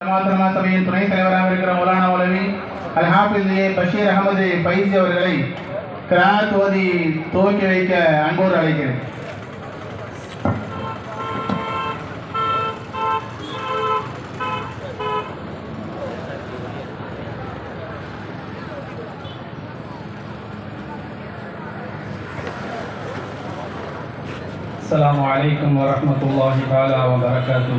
மாத்திரமா சபையின் துணைத் தலைவராக இருக்கிற மௌலானா மௌலவி அல் ஹாஃபிஸ் ஏ பஷீர் அகமது பைசி அவர்களை கிராத் ஓதி துவக்கி வைக்க அன்போடு அழைக்கிறேன் السلام عليكم ورحمة الله تعالى وبركاته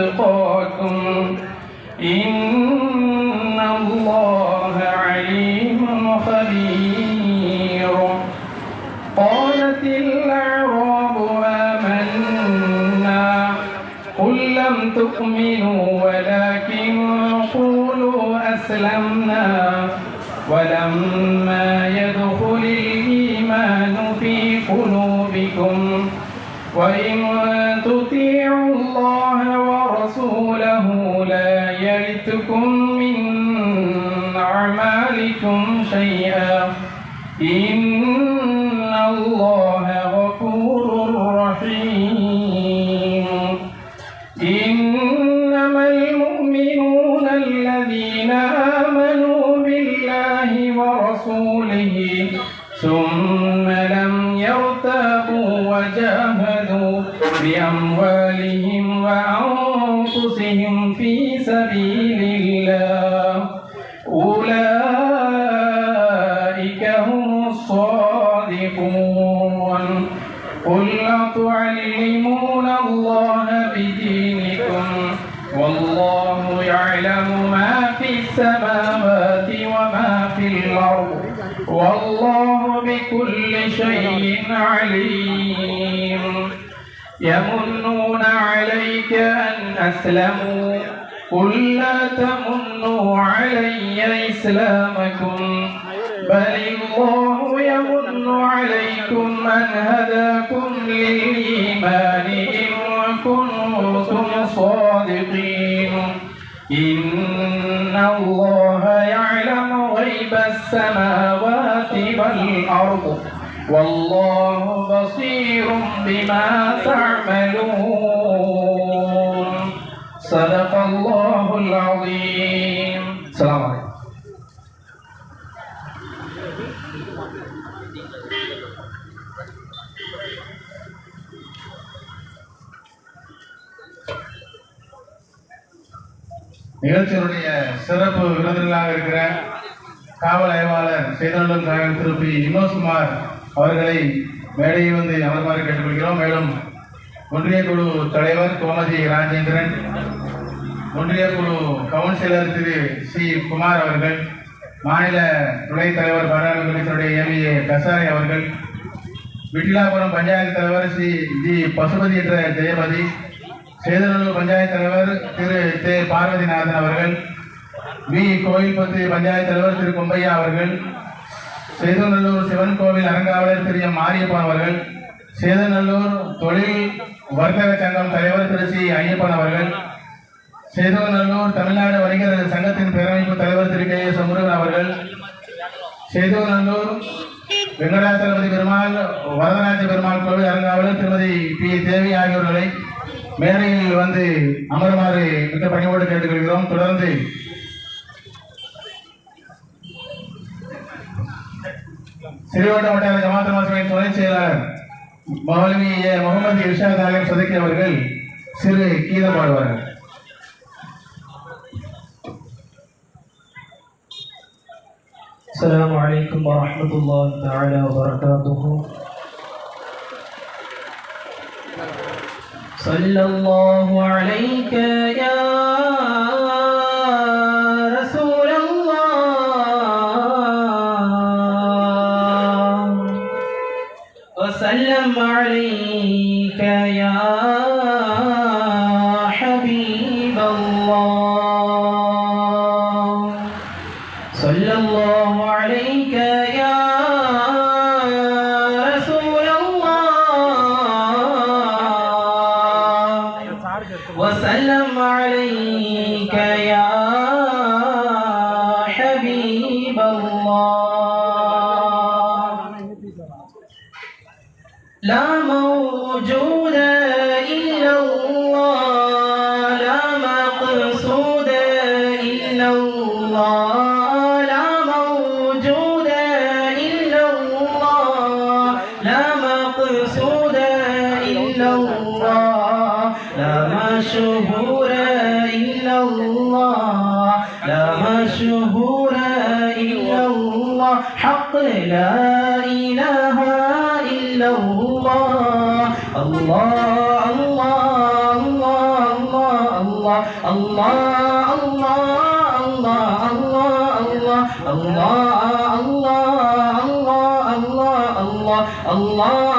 أتقاكم. إن الله عليم خبير. قالت الأعراب آمنا. قل لم تؤمنوا ولكن قولوا أسلمنا. ولما يدخل الإيمان في قلوبكم وإن تطيعوا بأموالهم وأنفسهم في سبيل الله. أولئك هم الصادقون. قل أتعلمون الله بدينكم والله يعلم ما في السماوات وما في الأرض والله بكل شيء عليم. يمنون عليك أن أسلموا. قل لا تمنوا علي إسلامكم. بل الله يمن عليكم أن هداكم للإيمان إن كنتم صادقين. إن الله يعلم غيب السماوات والأرض. والله بصير بما تعملون صدق الله العظيم السلام عليكم நிகழ்ச்சியினுடைய சிறப்பு விருந்தினராக இருக்கிற காவல் ஆய்வாளர் சேதநல்லூர் சாகர் திரு பி வினோத்குமார் அவர்களை மேடையை வந்து அமர்மாறு கேட்டுக்கொள்கிறோம். மேலும் ஒன்றிய குழு தலைவர் கோமதி ராஜேந்திரன் ஒன்றிய குழு கவுன்சிலர் திரு சி. குமார் அவர்கள் மாநில துணைத் தலைவர் பாராளுமன்ற எம்ஏ கசாரி அவர்கள் விட்டிலாபுரம் பஞ்சாயத்து தலைவர் சி. ஜி பசுபதி என்ற ஜெயபதி சேதநல்லூர் பஞ்சாயத்து தலைவர் திரு. தே. பார்வதிநாதன் அவர்கள் வி. கோயில்பத்து பஞ்சாயத்து தலைவர் திரு. கொம்பையா அவர்கள் சேதநல்லூர் சிவன் கோவில் அரங்காவலர் திரு எம் மாரியப்பன் அவர்கள் சேதநல்லூர் தொழில் வர்த்தக சங்கம் தலைவர் திரு சி. ஐயப்பன் அவர்கள் சேதுவநல்லூர் தமிழ்நாடு வணிகர் சங்கத்தின் பேரமைப்பு தலைவர் திரு கே. எஸ். முருகன் அவர்கள் சேதுவநல்லூர் வெங்கடாச்சலபதி பெருமாள் வரதராஜ பெருமாள் கோவில் அரங்காவலர் திருமதி பி. தேவி ஆகியோர்களை மேடையில் வந்து அமருமாறு மிக்க பணிவோடு கேட்டுக்கொள்கிறோம். தொடர்ந்து சிறுவட்ட வட்டார ஜமாத் மாசமின் துணை செயலாளர் மௌலவி ஏ முகமது இர்ஷாத் ஆலிம் சதுக்கி அவர்கள் சிறு கீதம் பாடுவார்கள் السلام عليكم ورحمة الله تعالى وبركاته صلى الله عليك يا مشهور إلا الله لا مشهور إلا الله حق لا إله إلا الله الله الله الله الله الله الله الله الله الله الله الله الله الله الله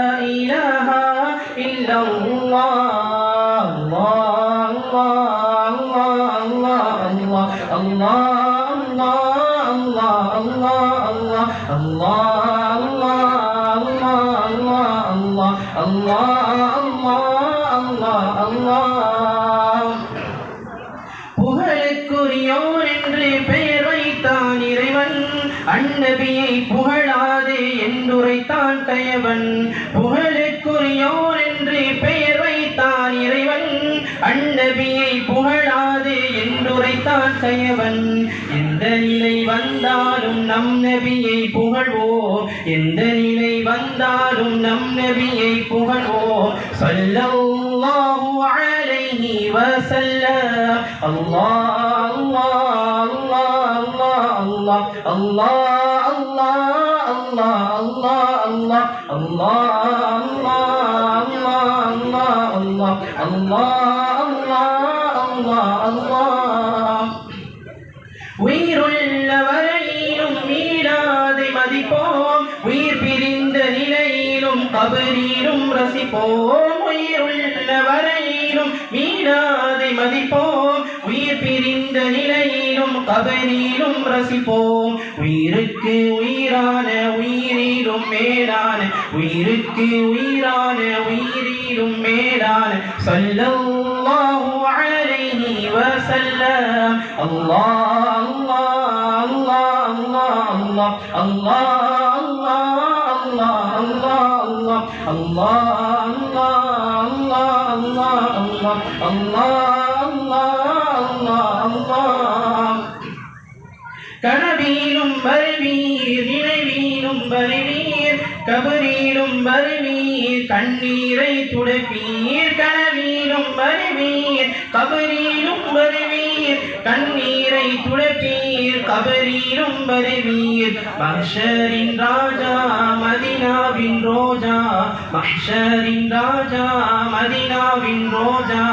الله الله الله الله الله الله الله புகழுக்குரியோர் என்று பெயர் வைத்தான் இறைவன் அந்நபியை புகழாதே என்றுரைத்தான் கயவன் புகழுக்குரியோர் என்று பெயர் வைத்தான் இறைவன் அந்நபியை புகழாதே என்றுரைத்தான் கயவன் எந்த நிலை வந்தாலும் நம் நபியை புகழ்வோம் எந்த நிலை வந்தாலும் நம் நபியை புகழ்வோம் சல்லல்லாஹு அலைஹி வஸல்லம் அல்லாஹ் அல்லாஹ் அல்லாஹ் அல்லாஹ் அல்லாஹ் அல்லாஹ் அல்லாஹ் அல்லாஹ் அல்லாஹ் அல்லாஹ் அல்லாஹ் அல்லாஹ் அல்லாஹ் அல்லாஹ் அல்லாஹ் அல்லாஹ் மதிப்போம் உயிர் உள்ள வரையிலும் மீளாதை மதிப்போம் உயிர் பிரிந்த நிலையிலும் கபரிலும் ரசிப்போம் உயிருக்கு உயிரான உயிரிலும் மேலான உயிருக்கு உயிரான உயிரிலும் மேலான சல்லல்லாஹு அலைஹி வஸல்லம் அல்லாஹ் அல்லாஹ் அல்லாஹ் அல்லாஹ் அல்லாஹ் அல்லாஹ் அல்லாஹ் அல்லாஹ் அல்லாஹ் அல்லாஹ் அல்லாஹ் அல்லாஹ் அல்லாஹ் அல்லாஹ் கனவிலும் வருவீர் நினைவிலும் வருவீர் கபரிலும் வருவீர் கண்ணீரை துடைப்பீர் கனவிலும் வருவீர் கபரீரும் வருவீர் கண்ணீரை துடைப்பீர் கபரீரும் வருவீர் மஹ்ஷரின் ராஜா மதினாவின் ரோஜா மஹ்ஷரின் ராஜா மதினாவின் ரோஜா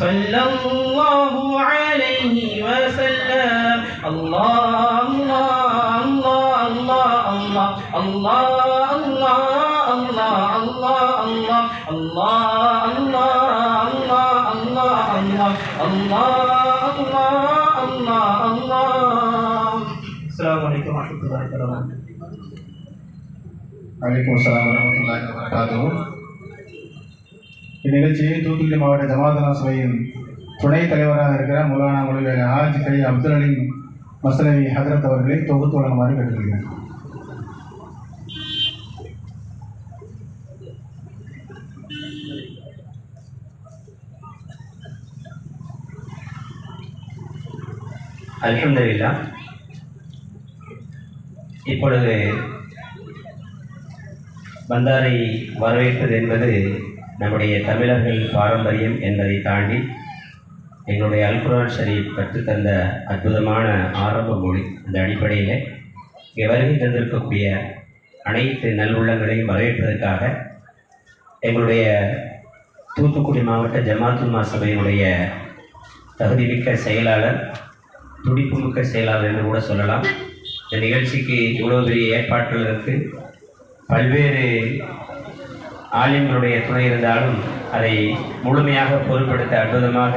ஸல்லல்லாஹு அலைஹி வஸல்லம். அல்லாஹ் அல்லாஹ் அல்லாஹ் அல்லாஹ் அல்லாஹ் அல்லாஹ் அல்லாஹ் அல்லாஹ் அல்லாஹ் அல்லாஹ் அல்லாஹ் அல்லாஹ் அல்லாஹ் அல்லாஹ் அல்லாஹ் அல்லாஹ் அல்லாஹ் அஸ்ஸலாமு அலைக்கும் வரஹ்மத்துல்லாஹி வபரகாத்துஹு. வலைக்கம் அஸ்ஸலாம் வரமத்துல்லாஹி வபரகாத்துஹு இந்நிகழ்ச்சியை தூத்துக்குடி மாவட்ட ஜமாதனா சபையின் துணைத் தலைவராக இருக்கிற மௌலானா மொழிவேல ஹாஜ் கை அப்துல் அலீம் மசலவி ஹதரத் அவர்களை தொகுத்து வழங்குமாறு கேட்டுக்கொள்கிறேன். அல்ஹம்துல்லா இப்பொழுது பந்தாரை வரவேற்பது என்பது நம்முடைய தமிழர்கள் பாரம்பரியம் என்பதை தாண்டி எங்களுடைய அல்குரான் ஷரீப் கற்றுத்தந்த அற்புதமான ஆரம்ப மொழி. அந்த அடிப்படையில் இங்கே வருகை தந்திருக்கக்கூடிய அனைத்து நல்லுள்ளங்களையும் வரவேற்பதற்காக எங்களுடைய தூத்துக்குடி மாவட்ட ஜமாத்துல்மா சபையினுடைய தகுதிமிக்க செயலாளர் துடிப்புமிக்க செயலாளர் என்று கூட சொல்லலாம். இந்த நிகழ்ச்சிக்கு இவ்வளோ பெரிய ஏற்பாடுகள் இருக்கு. பல்வேறு ஆலிம்களுடைய துணை இருந்தாலும் அதை முழுமையாக பொருட்படுத்த அற்புதமாக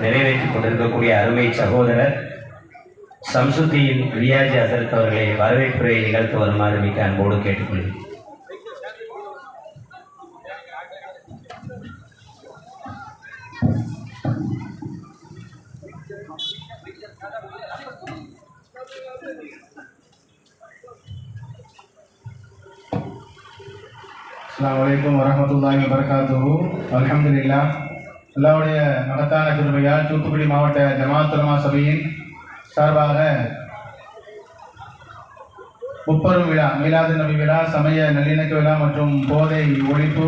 நிறைவேற்றிக் கொண்டிருக்கக்கூடிய அருமை சகோதரர் சம்சுத்தியின் ரியாஜி அசரத் அவர்களை வரவேற்புரை நிகழ்த்த வருமாறு மிக்க அன்போடு கேட்டுக்கொள்கிறேன். அஸ்ஸலாமு அலைக்கும் வரஹ்மத்துல்லாஹி வபரகாத்துஹு. அல்ஹம்துலில்லாஹ். அல்லாஹ்வுடைய மகத்தான திருமையால் தூத்துக்குடி மாவட்ட ஜமாத்துலமா சபையின் சார்பாக முப்பெரும் விழா மீலாது நபி விழா சமய நல்லிணக்க விழா மற்றும் போதை ஒழிப்பு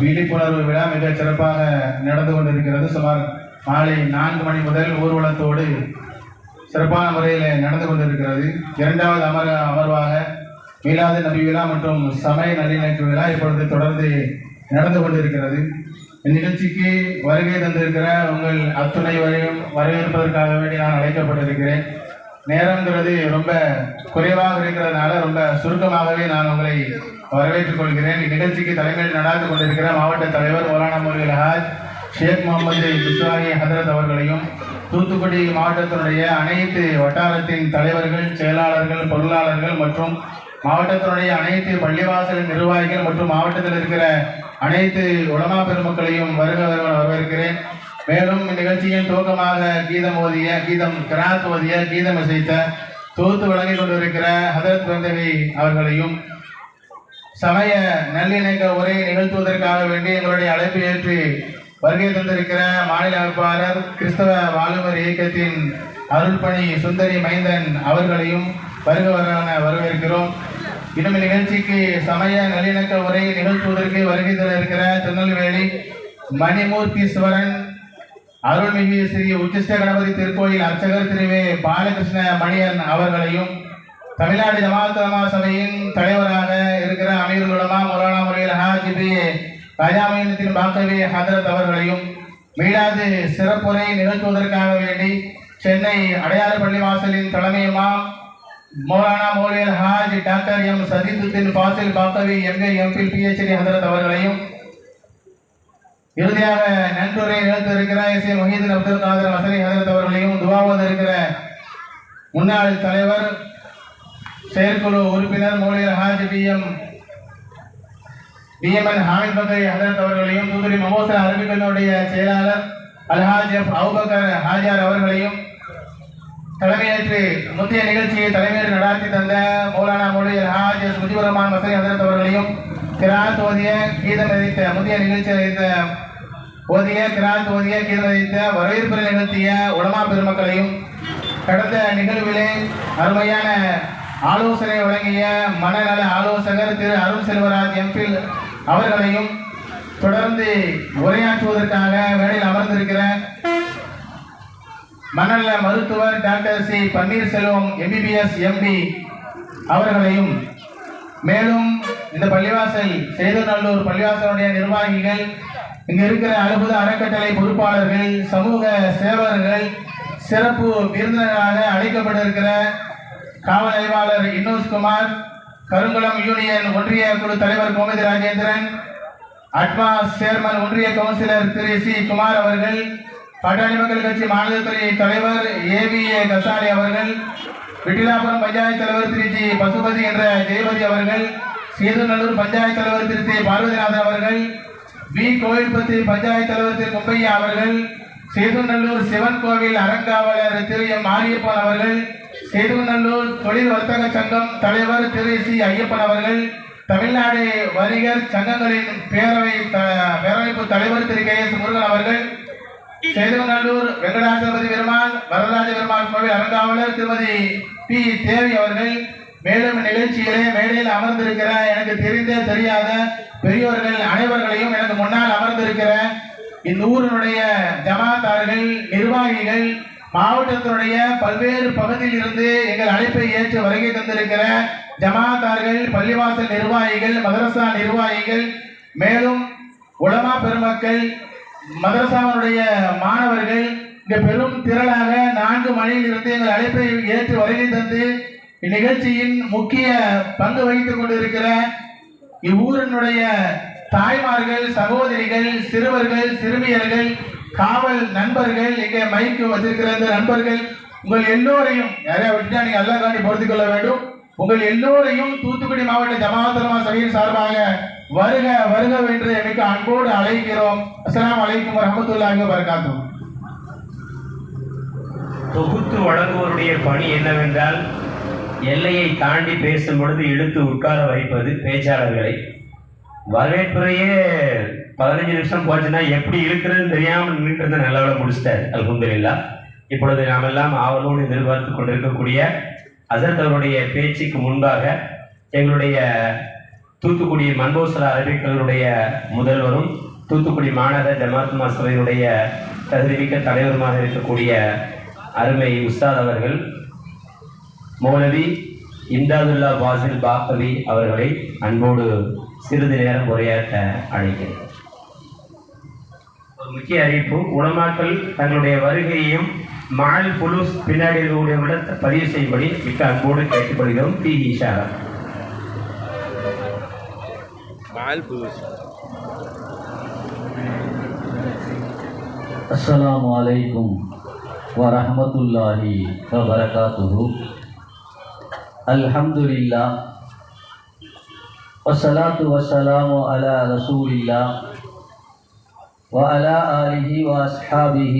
விழிப்புணர்வு விழா மிக சிறப்பாக நடந்து கொண்டிருக்கிறது. சுமார் மாலை நான்கு மணி முதல் ஊர்வலத்தோடு சிறப்பான முறையில் நடந்து கொண்டிருக்கிறது. இரண்டாவது அமர் அமர்வாக மீலாது நபி விழா மற்றும் சமய நல்லிணக்க விழா இப்பொழுது தொடர்ந்து நடந்து கொண்டிருக்கிறது. இந்நிகழ்ச்சிக்கு வருகை தந்திருக்கிற உங்கள் அத்துணை வரையும் வரவேற்பதற்காக வேண்டி நான் அழைக்கப்பட்டிருக்கிறேன். நேரங்கிறது ரொம்ப குறைவாக இருக்கிறதுனால ரொம்ப சுருக்கமாகவே நான் உங்களை வரவேற்றுக் கொள்கிறேன். இந்நிகழ்ச்சிக்கு தலைமையில் நடாந்து கொண்டிருக்கிற மாவட்ட தலைவர் மௌலானா முருகல் ஹாஜ் ஷேக் முகமது இஸ்ராயி ஹதரத் அவர்களையும் தூத்துக்குடி மாவட்டத்தினுடைய அனைத்து வட்டாரத்தின் தலைவர்கள் செயலாளர்கள் பொருளாளர்கள் மற்றும் மாவட்டத்தினுடைய அனைத்து பள்ளிவாசல் நிர்வாகிகள் மற்றும் மாவட்டத்தில் இருக்கிற அனைத்து உலமா பெருமக்களையும் வருக வருக வரவேற்கிறேன். மேலும் இந்நிகழ்ச்சியின் துவக்கமாக கீதம் ஓதிய கீதம் கிராத் ஓதிய கீதம் இசைத்த தொகுத்து வழங்கிக் கொண்டிருக்கிற ஹதரத் குழந்தவி அவர்களையும் சமய நல்லிணக்க உரையை நிகழ்த்துவதற்காக வேண்டி எங்களுடைய அழைப்பு ஏற்று வருகை தந்திருக்கிற மாநில அமைப்பாளர் கிறிஸ்தவ வாலுமர் இயக்கத்தின் அருள்பணி சுந்தரி மைந்தன் அவர்களையும் வருக வரவேற்கிறோம். இன்னும் நிகழ்ச்சிக்கு சமய நல்லிணக்க உரையை நிகழ்த்துவதற்கு வருகை தர இருக்கிற திருநெல்வேலி மணிமூர்த்தீஸ்வரன் அருள்மிகு ஸ்ரீ உச்சிஷ்ட கணபதி திருக்கோயில் அர்ச்சகர் திருவே பாலகிருஷ்ண மணியன் அவர்களையும் தமிழ்நாடு ஜமாத் சபையின் தலைவராக இருக்கிற அமீர் உலமா முறையில் ஹாஜி பி. ராஜாமீனத்தின் பாக்கவி ஹதரத் அவர்களையும் மீளாது சிறப்புரை நிகழ்த்துவதற்காக வேண்டி சென்னை அடையாறு பள்ளி வாசலின் தலைமையுமா மௌலானா மௌலியல் Haj doctor M Sadeeduddin Fazil Baqavi MA MPhil PhD Hazrat அவர்களையும் இறுதியாக நன்றுரை நிகழ்த்த இருக்கிற எஸ். ஏ. மொஹீதீன் அப்துல் காதர் மசரி ஹசரத் அவர்களையும் துவாவது இருக்கிற முன்னாள் தலைவர் செயற்குழு உறுப்பினர் மௌலியர் Haj P. M. PMN Hamid Bakkari Hazrat அவர்களையும் தூத்துக்குடி மமோசா அரபிக்கனுடைய செயலாளர் அல்ஹாஜ் எஃப் அவுபக்கர் ஹாஜார் அவர்களையும் தலைமையேற்று முந்தைய நிகழ்ச்சியை தலைமையில் நடாத்தி தந்த மௌலானா மௌலியர் ஹாஜ் முஜிபுரமான் முஜிபுர் மசரி அவர்களையும் கிராத் ஓதிய கீதம் விதித்த முந்தைய நிகழ்ச்சியில் வைத்த ஓதிய கிராத் ஓதிய கீதம் விதித்த வரவேற்பு நிகழ்த்திய உலமா பெருமக்களையும் கடந்த நிகழ்விலே அருமையான ஆலோசனை வழங்கிய மனநல ஆலோசகர் திரு அருண் செல்வராஜ் எம்பில் அவர்களையும் தொடர்ந்து உரையாற்றுவதற்காக வேலையில் அமர்ந்திருக்கிற மனநல மருத்துவர் doctor C. Panneerselvam MBBS MD அவர்களையும் மேலும் இந்த பள்ளிவாசல் சேதுநல்லூர் பள்ளிவாசலுடைய நிர்வாகிகள் இங்க இருக்கிற அற்புத அறக்கட்டளை பொறுப்பாளர்கள் சமூக சேவகர்கள் சிறப்பு விருந்தினராக அழைக்கப்பட்டிருக்கிற காவல் ஆய்வாளர் இன்னோஸ்குமார் கருங்குளம் யூனியன் ஒன்றிய குழு தலைவர் கோமதி ராஜேந்திரன் அட்மாஸ் சேர்மன் ஒன்றிய கவுன்சிலர் திரு. சி. குமார் அவர்கள் பாட்டாளி மக்கள் கட்சி மாநிலத்துறை தலைவர் ஏவிஏ கசாலி அவர்கள் விட்டிலாபுரம் பஞ்சாயத்து தலைவர் திருச்சி பசுபதி என்ற ஜெயபதி அவர்கள் சீதநல்லூர் பஞ்சாயத்து தலைவர் திருச்சி பார்வதிநாதன் அவர்கள் வி கோயில்பத்தி பஞ்சாயத்து தலைவர் திரு முப்பையா அவர்கள் சேதுநல்லூர் சிவன் கோவில் அறங்காவலர் திரு எம் மாரியப்பன் அவர்கள் சேதுநல்லூர் தொழில் வர்த்தக சங்கம் தலைவர் திரு சி ஐயப்பன் அவர்கள் தமிழ்நாடு வணிகர் சங்கங்களின் பேரவை த- பேரமைப்பு தலைவர் திரு கே எஸ் முருகன் அவர்கள் சேதுநல்லூர் வெங்கடாசபதி பெருமாள் வரதராஜ பெருமாள் கோவில் அறங்காவலர் திருமதி பி. தேவி அவர்கள் மேலும் நிகழ்ச்சியிலே மேடையில் அமர்ந்திருக்கிற எனக்கு தெரிந்த தெரியாத பெரியோர்கள் அனைவர்களையும் எனக்கு முன்னால் அமர்ந்திருக்கிற இந்த ஜமாத்தார்கள் நிர்வாகிகள் மாவட்டத்தினுடைய பல்வேறு பகுதியில் இருந்து எங்கள் அழைப்பை ஏற்று வருகை தந்திருக்கிற ஜமாத்தார்கள் பள்ளிவாசல் நிர்வாகிகள் மதரசா நிர்வாகிகள் மேலும் உலமா பெருமக்கள் மதரசாவனுடைய மாணவர்கள் இங்க பெரும் திரளாக நான்கு மணியில் இருந்து எங்கள் அழைப்பை ஏற்று வருகை தந்து இந்நிகழ்ச்சியின் முக்கிய பங்கு வகித்துக் கொண்டிருக்கிற இவ்வூரினுடைய தாய்மார்கள் சகோதரிகள் சிறுவர்கள் சிறுமியர்கள் காவல் நண்பர்கள் இங்கே மைக்கு வச்சிருக்கிற இந்த நண்பர்கள் உங்கள் எல்லோரையும் யாரையா விட்டுட்டா நீங்கள் அல்லா காண்டி பொருத்திக் கொள்ள வேண்டும். உங்கள் எல்லோரையும் தூத்துக்குடி மாவட்ட ஜமாத்தலமா சபையின் சார்பாக வருக வருக என்று மிக அன்போடு அழைக்கிறோம். அஸ்லாம் அலைக்கும் வரஹ்மத்துல்லாஹி வரகாத்தோம் தொகுத்து வழங்குவோருடைய பணி என்னவென்றால் எல்லையை தாண்டி பேசும் பொழுது இழுத்து உட்கார வைப்பது பேச்சாளர்களை. வரவேற்புறையே பதினஞ்சு நிமிஷம் போச்சுன்னா எப்படி இருக்கிறதுன்னு தெரியாமல் நின்றுட்டு இருந்த நல்லவளை முடிச்சிட்டார். அல்ஹம்துலில்லா இப்பொழுது நாமெல்லாம் ஆவலோடு எதிர்பார்த்து கொண்டிருக்கக்கூடிய அசத் அவருடைய பேச்சுக்கு முன்பாக எங்களுடைய தூத்துக்குடி மன்போசல அரபிக்களுடைய முதல்வரும் தூத்துக்குடி மாநகர ஜமாத்மா சபையினுடைய தகுதிமிக்க தலைவருமாக இருக்கக்கூடிய அருமை உஸ்தாத் அவர்கள் மௌலவி இம்தாதுல்லா வாசில் பாக்கவி அவர்களை அன்போடு சிறிது நேரம் உரையாற்ற அழைக்கிறேன். ஒரு முக்கிய அறிவிப்பு உலமாக்கள் தங்களுடைய வருகையையும் மால் புலுஸ் பின்னாடி இருக்கக்கூடிய பதிவு செய்யும்படி மிக்க அன்போடு கேட்டுக்கொள்கிறோம் பி இஷாரா السلام عليكم ورحمة الله وبركاته الحمد لله والصلاة والسلام على رسول الله وعلى آله وأصحابه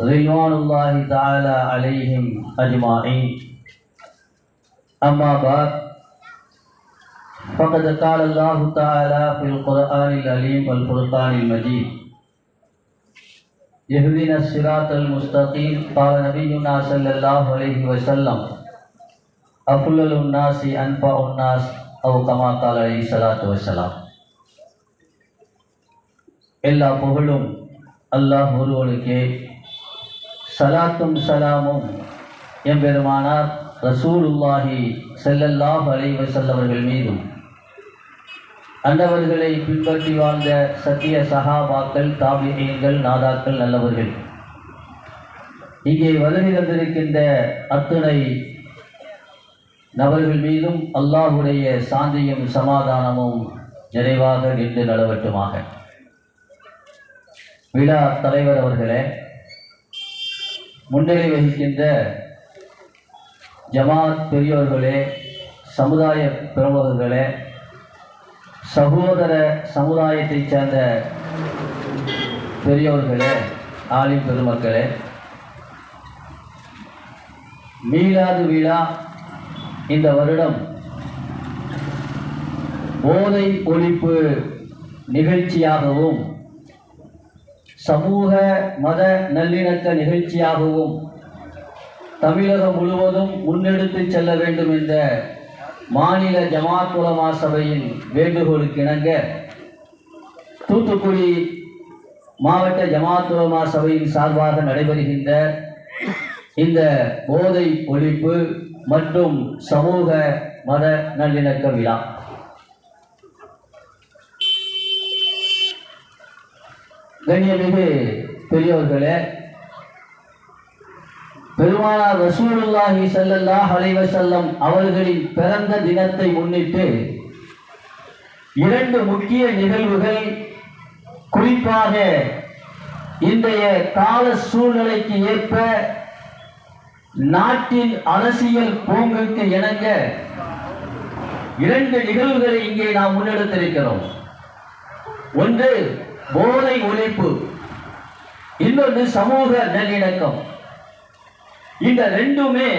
رضوان الله تعالى عليهم أجمعين أما بعد فقد قال الله تعالى في القرآن العليم والفرقان المجيد يهدنا الصراط المستقيم قال نبينا صلى الله عليه وسلم أفضل الناس أنفع الناس أو كما قال عليه الصلاة والسلام எல்லா புகழும் அல்லாஹ் ஒருவனுக்கே சலாத்தும் சலாமும். எம்பெருமானார் ரசூலுல்லாஹி ஸல்லல்லாஹு அலைஹி செல்லவர்கள் மீதும் அண்டவர்களை பின்பற்றி வாழ்ந்த சத்திய சகாபாக்கள் தாபிகங்கள் நாதாக்கள் நல்லவர்கள். இங்கே வருகை தந்திருக்கின்ற அத்துணை நபர்கள் மீதும் அல்லாஹுடைய சாந்தியும் சமாதானமும் நிறைவாக நின்று நலவட்டுமாக. விழா தலைவர் அவர்களே முன்னிலை வகிக்கின்ற ஜமாத் பெரியோர்களே சமுதாய பிரமுகர்களே சகோதர சமுதாயத்தைச் சேர்ந்த பெரியோர்களே ஆலிம் பெருமக்களே மீளாது விழா இந்த வருடம் போதை ஒழிப்பு நிகழ்ச்சியாகவும் சமூக மத நல்லிணக்க நிகழ்ச்சியாகவும் தமிழகம் முழுவதும் முன்னெடுத்து செல்ல வேண்டும் என்ற மாநில ஜமாத் உலமா சபையின் வேண்டுகோளுக்கு இணங்க தூத்துக்குடி மாவட்ட ஜமாத் உலமா சபையின் சார்பாக நடைபெறுகின்ற இந்த போதை ஒழிப்பு மற்றும் சமூக மத நல்லிணக்க விழா. கண்ணியமிகு பெரியவர்களே பெருமானார் ரசூலுல்லாஹி ஸல்லல்லாஹு அலைஹி செல்லம் அவர்களின் பிறந்த தினத்தை முன்னிட்டு இரண்டு முக்கிய நிகழ்வுகள் குறிப்பாக இன்றைய கால சூழ்நிலைக்கு ஏற்ப நாட்டின் அரசியல் போங்குக்கு இணங்க இரண்டு நிகழ்வுகளை இங்கே நாம் முன்னெடுத்திருக்கிறோம். ஒன்று போதை ஒழிப்பு. இன்னொன்று சமூக நல்லிணக்கம். இந்த ரெண்டுமே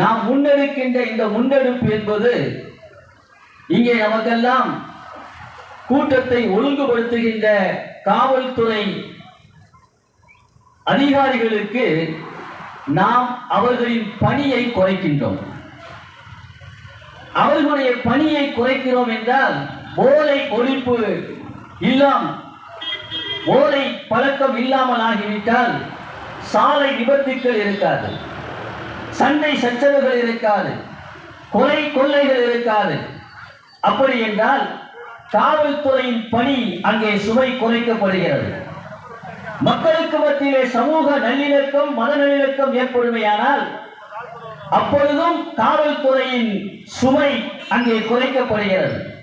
நாம் முன்னெடுக்கின்ற இந்த முன்னெடுப்பு என்பது இங்கே நமக்கெல்லாம் கூட்டத்தை ஒழுங்குபடுத்துகின்ற காவல்துறை அதிகாரிகளுக்கு நாம் அவர்களின் பணியை குறைக்கின்றோம். அவர்களுடைய பணியை குறைக்கிறோம் என்றால் போதை ஒழிப்பு இல்லாம் ஓலை பழக்கம் இல்லாமல் ஆகிவிட்டால் சாலை விபத்துக்கள் இருக்காது சண்டை சச்சரவுகள் இருக்காது கொலை கொள்ளைகள் இருக்காது. அப்படி என்றால் காவல்துறையின் பணி அங்கே சுவை குறைக்கப்படுகிறது. மக்களுக்கு மத்தியிலே சமூக நல்லிணக்கம் மத நல்லிணக்கம் ஏற்படுமையானால் அப்பொழுதும் காவல்துறையின் சுமை அங்கே குறைக்கப்படுகிறது.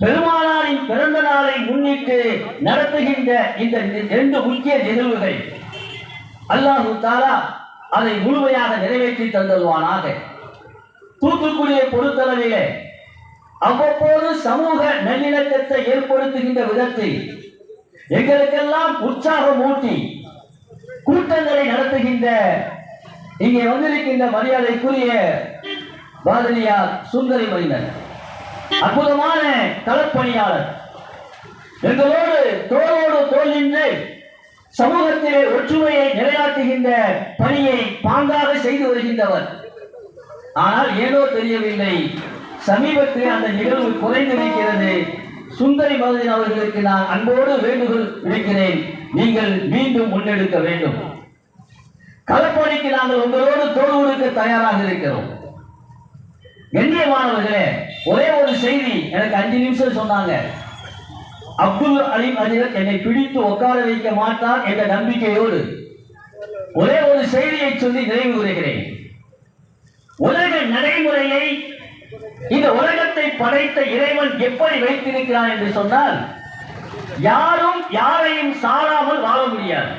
பெருமானாரின் பிறந்த நாளை முன்னிட்டு நடத்துகின்ற இந்த இரண்டு முக்கிய நிகழ்வுகள். அல்லாஹு தாலா அதை முழுமையாக நிறைவேற்றி தந்தல்வானாக தூத்துக்குடியை பொறுத்தளவிலே அவ்வப்போது சமூக நல்லிணக்கத்தை ஏற்படுத்துகின்ற விதத்தில் எங்களுக்கெல்லாம் உற்சாகம் ஊட்டி கூட்டங்களை நடத்துகின்ற இங்கே வந்திருக்கின்ற மரியாதைக்குரிய பாதலியார் சுந்தரி மனிதன். அற்புதமான களப்பணியாளர் எங்களோடு தோளோடு தோல் நின்று சமூகத்திலே ஒற்றுமையை நிலைநாட்டுகின்ற பணியை பாங்காக செய்து வருகின்றவர். ஆனால் ஏதோ தெரியவில்லை சமீபத்தில் அந்த நிகழ்வு குறைந்திருக்கிறது சுந்தரி மகதின் அவர்களுக்கு நான் அன்போடு வேண்டுகோள் விடுக்கிறேன். நீங்கள் மீண்டும் முன்னெடுக்க வேண்டும். களப்பணிக்கு நாங்கள் உங்களோடு தோல் கொடுக்க தயாராக இருக்கிறோம். கண்ணியமானவர்களே ஒரே ஒரு செய்தி எனக்கு அஞ்சு நிமிஷம் சொன்னாங்க. அப்துல் அலீம் அதிகர் என்னை பிடித்து உட்கார வைக்க மாட்டார் என்ற நம்பிக்கையோடு ஒரே ஒரு செய்தியை சொல்லி நிறைவு கூறுகிறேன். உலக நடைமுறையை இந்த உலகத்தை படைத்த இறைவன் எப்படி வைத்திருக்கிறான் என்று சொன்னால் யாரும் யாரையும் சாராமல் வாழ முடியாது.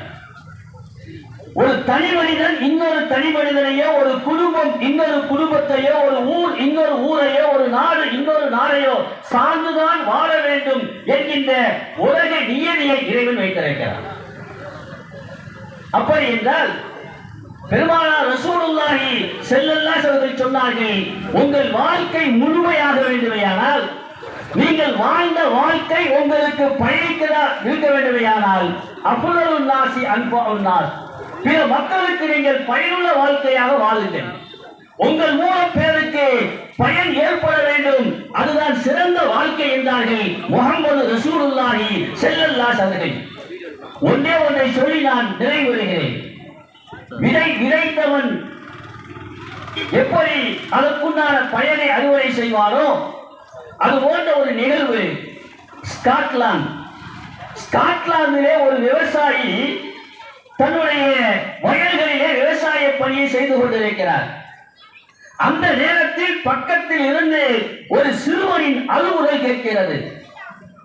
ஒரு தனி மனிதன் இன்னொரு தனி மனிதனையோ ஒரு குடும்பம் இன்னொரு குடும்பத்தையோ ஒரு ஊர் இன்னொரு ஊரையோ ஒரு நாடு இன்னொரு நாடையோ சார்ந்துதான் வாழ வேண்டும் என்கின்ற உலக நியதியை இறைவன் வைத்திருக்கிறார் அப்படி என்றால் பெருமானார் ரசூலுல்லாஹி செல்லல்லா அவர்கள் சொன்னார்கள் உங்கள் வாழ்க்கை முழுமையாக வேண்டுமையானால் நீங்கள் வாழ்ந்த வாழ்க்கை உங்களுக்கு பயணிக்கிறா இருக்க வேண்டுமையானால் அப்புலு நாசி அன்பு நாஸ் பிற மக்களுக்கு நீங்கள் பயனுள்ள வாழ்க்கையாக வாழுங்கள். உங்கள் மூலம் பேருக்கு பயன் ஏற்பட வேண்டும். அதுதான் சிறந்த வாழ்க்கை என்றார்கள் முகமது ரசூலுல்லாஹி செல்லல்லா அவர்கள் ஒன்றே ஒன்றை சொல்லி நான் நிறைவுறுகிறேன். விதை விதைத்தவன் எப்படி அதற்குண்டான பயனை அறுவடை செய்வாரோ அது போன்ற ஒரு நிகழ்வு ஸ்காட்லாந்து. ஸ்காட்லாந்திலே ஒரு விவசாயி தன்னுடைய வயல்களிலே விவசாய பணியை செய்து கொண்டிருக்கிறார். அந்த நேரத்தில் பக்கத்தில் இருந்து ஒரு சிறுவனின் அழுகுரல் கேட்கிறது.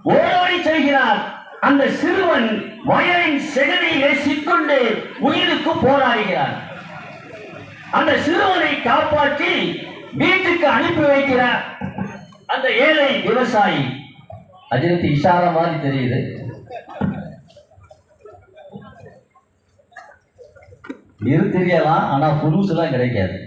ஓடோடி செல்கிறார். அந்த சிறுவன் வயலின் செகதியிலே சிக்கொண்டு உயிருக்கு போராடுகிறார். அந்த சிறுவனை காப்பாற்றி வீட்டுக்கு அனுப்பி வைக்கிறார். அந்த ஏழை விவசாயி. அதிலிருந்து இஷாரா மாதிரி தெரியுது. இது தெரியலாம் ஆனா புதுசு எல்லாம் கிடைக்காது.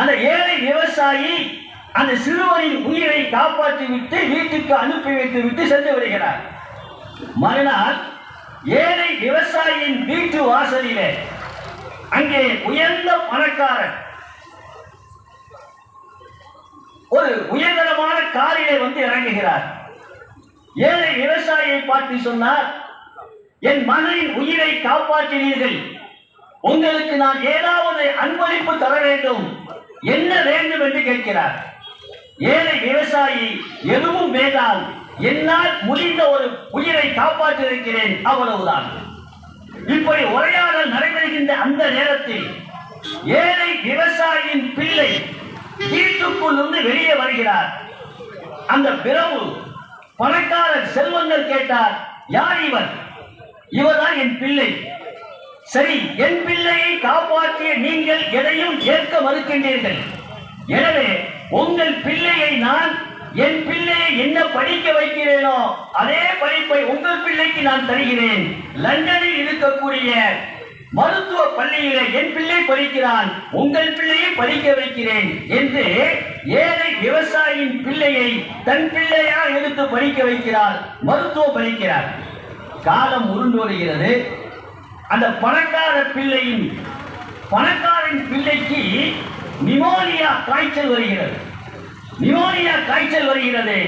அந்த ஏழை விவசாயி அந்த சிறுவனின் உயிரை காப்பாற்றி விட்டு வீட்டுக்கு அனுப்பி வைத்து விட்டு சென்று விடுகிறார். மறுநாள் ஏழை விவசாயியின் வீட்டு வாசலிலே அங்கே உயர்ந்த பணக்காரன் ஒரு உயர்தரமான காரிலே வந்து இறங்குகிறார். ஏழை விவசாயியை பார்த்து சொன்னார் என் மகனின் உயிரை காப்பாற்றினீர்கள். உங்களுக்கு நான் ஏதாவது அன்பளிப்பு தர வேண்டும். என்ன வேண்டும் என்று கேட்கிறார். ஏழை விவசாயி எதுவும் வேண்டாம். என்னால் முடிந்த ஒரு உயிரை காப்பாற்றியிருக்கிறேன். அவ்வளவுதான். இப்படி உரையாடல் நடைபெறுகின்ற அந்த நேரத்தில் ஏழை விவசாயியின் பிள்ளை வீட்டுக்குள் இருந்து வெளியே வருகிறார். அந்த பிறவு பணக்காரர் செல்வங்கள் கேட்டார் யார் இவர்? இவர்தான் என் பிள்ளை. சரி என் பிள்ளையை காப்பாற்றிய நீங்கள் எதையும் ஏற்க மறுக்கின்றீர்கள். எனவே உங்கள் பிள்ளையை நான் என் பிள்ளையை என்ன படிக்க வைக்கிறேனோ அதே படிப்பை உங்கள் பிள்ளைக்கு நான் தருகிறேன். லண்டனில் இருக்கக்கூடிய மருத்துவ பள்ளியிலே என் பிள்ளை படிக்கிறான் உங்கள் பிள்ளையை படிக்க வைக்கிறேன் என்று ஏழை விவசாயியின் பிள்ளையை தன் பிள்ளையா எடுத்து படிக்க வைக்கிறார் மருத்துவ படிக்கிறார். காலம் உருண்டு வருகிறது. அந்த பணக்கார பிள்ளையின் பணக்காரன் பிள்ளைக்கு நிமோனியா காய்ச்சல் வருகிறது. நிமோனியா காய்ச்சல் வருகிறது.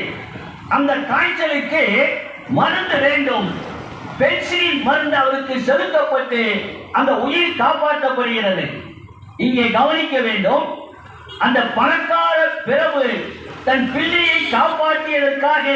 அந்த காய்ச்சலுக்கு மருந்து வேண்டும். பென்சிலின் மருந்து அவருக்கு செலுத்தப்பட்டு அந்த உயிர் காப்பாற்றப்படுகிறது. இங்கே கவனிக்க வேண்டும் அந்த பணக்கார பிறவு தன் பிள்ளையை காப்பாற்றியதற்காக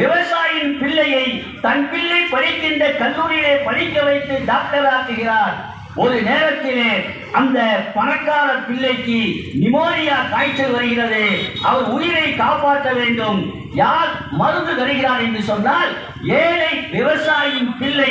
விவசாயியின் பிள்ளையை தன் பிள்ளை படிக்கின்ற கல்லூரியிலே படிக்க வைத்து டாக்டர் ஆக்குகிறார். ஒரு நேரத்திலே அந்த பணக்கார பிள்ளைக்கு நிமோனியா காய்ச்சல் வருகிறது. அவர் உயிரை காப்பாற்ற வேண்டும். யார் மருந்து தருகிறார் என்று சொன்னால் ஏழை விவசாயியின் பிள்ளை